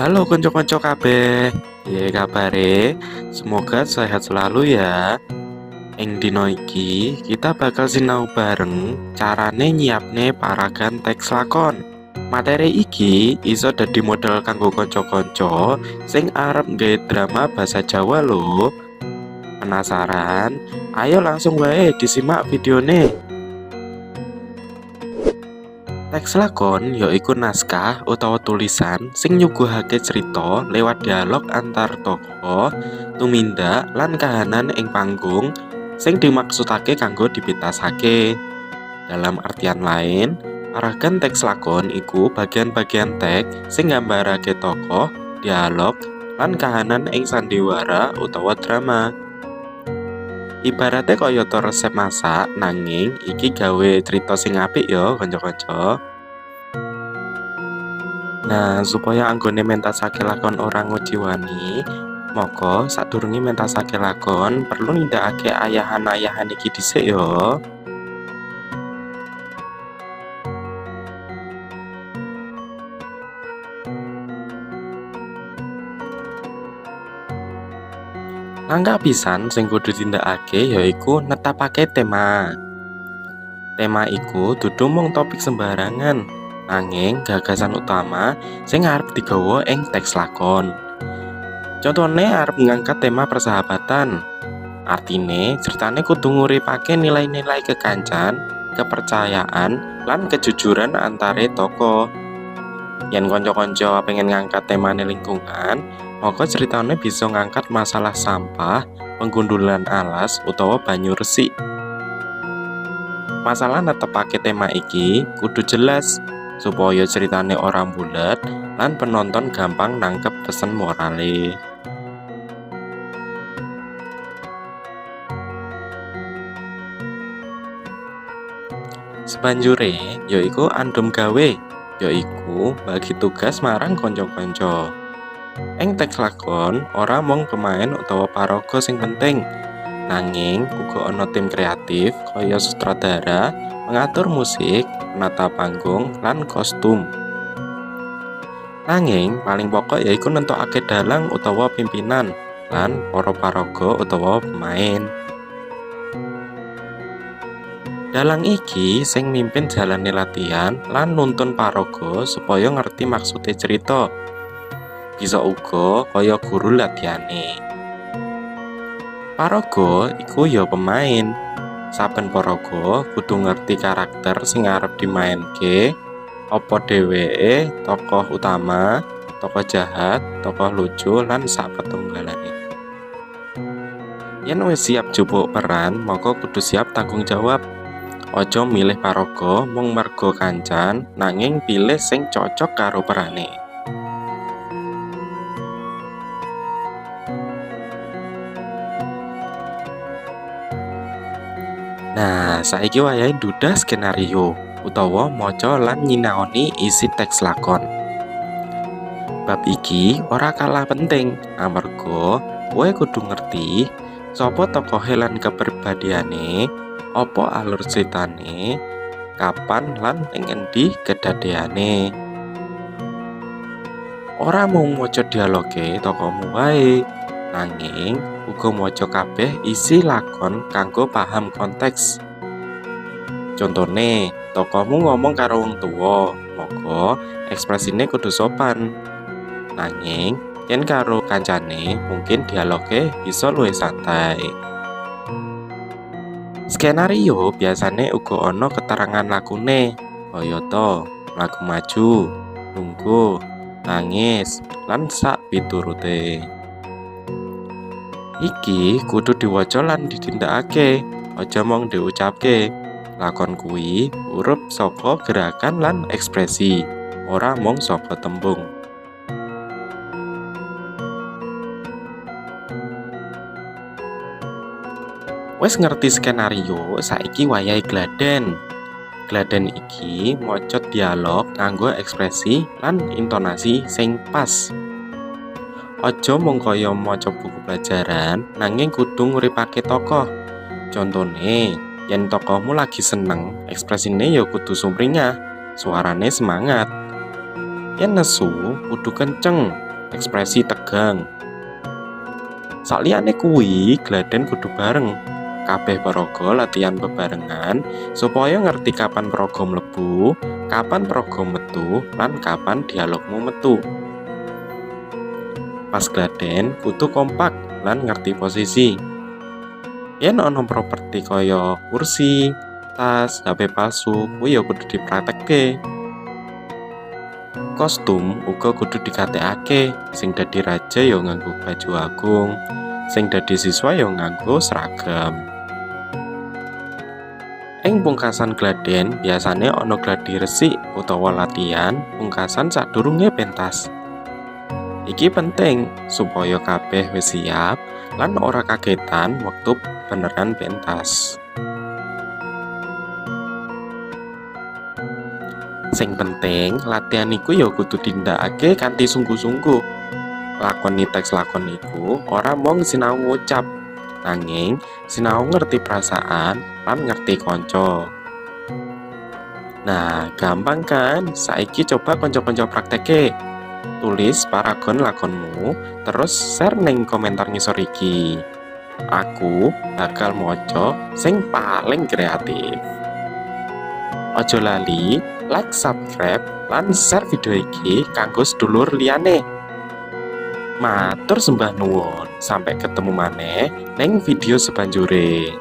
Halo konco-konco kabeh. Piye kabare? Semoga sehat selalu ya. Ing dino iki kita bakal sinau bareng carane nyiapne paragan teks lakon. Materi iki iso dadi modal kanggo konco-konco sing arep nggawe drama bahasa Jawa lho. Penasaran? Ayo langsung wae disimak videone. Teks lakon yaiku naskah utawa tulisan sing nyuguhake cerita lewat dialog antar tokoh, tumindak lan kahanan ing panggung sing dimaksudake kanggo dipitasake. Dalam artian lain, paragan teks lakon iku bagian-bagian teks sing nggambarake tokoh, dialog, lan kahanan ing sandiwara utawa drama. Ibaratnya kaya to resep masak nanging iki gawe cerita sing apik ya kanca-kanca. Nah, supaya anggone mentasake lakon orang ngujiwani, moko sadurunge mentasake lakon perlu nindakake ayahan-ayahan iki dhisik ya. Langkah pisan sing kudu tindakake yaiku netapake tema. Tema iku dudu mung topik sembarangan, nanging gagasan utama sing arep digawa ing teks lakon. Contohnya arep ngangkat tema persahabatan. Artine ceritane kudu nguripake nilai-nilai kekancan, kepercayaan, lan kejujuran antare tokoh. Yen konco-konco pengen ngangkat temane lingkungan, maka ceritane bisa ngangkat masalah sampah, penggundulan alas utawa banyu resik. Masalah netepake tema iki kudu jelas supaya ceritane orang bulat lan penonton gampang nangkep pesen morale. Sebanjure yaiku andum gawe, yaiku bagi tugas marang konco-konco. Ing teks lakon ora mung pemain utawa paraga sing penting, nanging uga ana tim kreatif kaya sutradara, mengatur musik, penata panggung, lan kostum. Nanging paling pokok yaiku nentokake dalang utawa pimpinan lan para paraga utawa pemain. Dalang iki sing mimpin jalane latihan lan nuntun paraga supaya ngerti maksude cerita. Bisa uga kaya guru latihane. Paraga iku ya pemain. Saben paraga kudu ngerti karakter sing arep dimainke, apa dheweke tokoh utama, tokoh jahat, tokoh lucu lan sapetunggalane. Yen wis siap jupuk peran, maka kudu siap tanggung jawab. Ojo milih paraga mung merga kancan, nanging pilih sing cocok karo perane. Nah, saiki wayahe dudah skenario utawa maca lan nyinaoni isi teks lakon. Bab iki ora kalah penting amarga kowe kudu ngerti sapa tokohe lan kepribadiane, apa alur ceritane, kapan lan ing endi kedadeane. Ora mung maca dialoge tokohmu wae, nanging uga maca kabeh isi lakon kanggo paham konteks. Contone, tokohmu ngomong karo wong tuwa, maka ekspresine kudu sopan. Nanging yen karo kancane, mungkin dialoge bisa luwih santai. Skenario biasane uga ana keterangan lakune, kaya to mlaku maju, lungguh, nangis, lan sak piturute. Iki kudu diwaca lan ditindakake, aja mung diucapke. Lakon kuwi urup saka gerakan lan ekspresi, ora mung saka tembung. Wes ngerti skenario, saiki wayahe gladen. Gladen iki maca dialog nganggo ekspresi lan intonasi sing pas. Aja mung kaya maca buku pelajaran, nanging kudu nguripake tokoh. Contone, yen tokohmu lagi seneng, ekspresine ya kudu sumringah, suarane semangat. Yen nesu, kudu kenceng, ekspresi tegang. Saliyane kuwi, Gladen kudu bareng. Kabeh paraga latihan bebarengan supaya ngerti kapan paraga mlebu, kapan paraga metu, lan kapan dialogmu metu. Pas Gladen kudu kompak lan ngerti posisi. Yen ana properti kaya kursi, tas, HP palsu, kuwi ya kudu dipraktekke. Kostum uga kudu digatekake, sing dadi raja ya nganggo baju agung, sing dadi siswa ya nganggo seragam. Ing pungkasan gladen biasane ana gladi resik utawa latihan pungkasan sadurunge pentas. Iki penting supaya kabeh wis siap lan ora kagetan wektu beneran pentas. Sing penting, latihan iku ya kudu tindakake kanthi sungguh-sungguh. Lakoni teks lakon iku ora mung sinau ngucap, nanging sinau ngerti perasaan lan ngerti kanca. Nah, gampang kan? Saiki coba kanca-kanca prakteke. Tulis paragon lakonmu, terus share ning komentar ngisor iki. Aku bakal moco sing paling kreatif. Ojo lali like, subscribe, lan share video iki kanggo sedulur liyane. Matur sembah nuwun, sampai ketemu maneh ning video sebanjure.